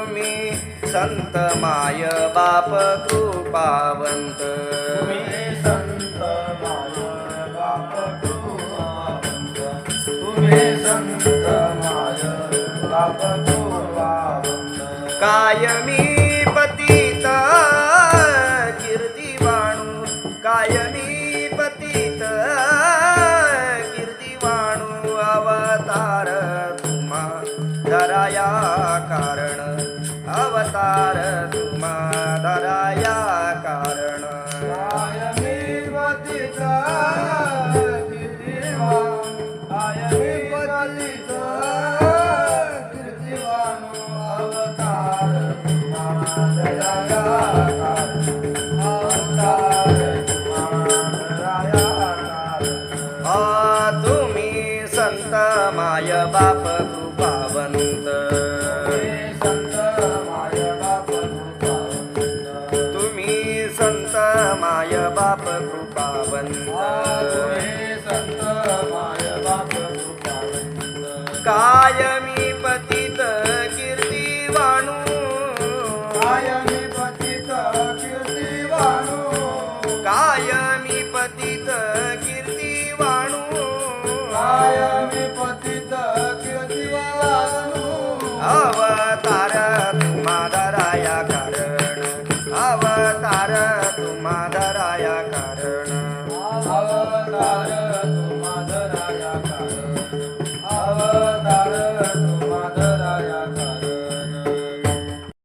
तुम्ही संत माय बाप कृपावंत. तुम्ही संत माय बाप कृपावंत. कायमी पतित कीर्तिवाणू कायमी पतित कीर्तिवाणू अवतार तुम्हा धराया कारण अवतार तुम्हा धराया कारण. आ तुम्ही संत माय बाप कृपावंत तुम्ही माय बाप कृपावंत. कायमी पतित कीर्तिवाणू कायमी पतित कीर्तिवाणू अवतार अवतार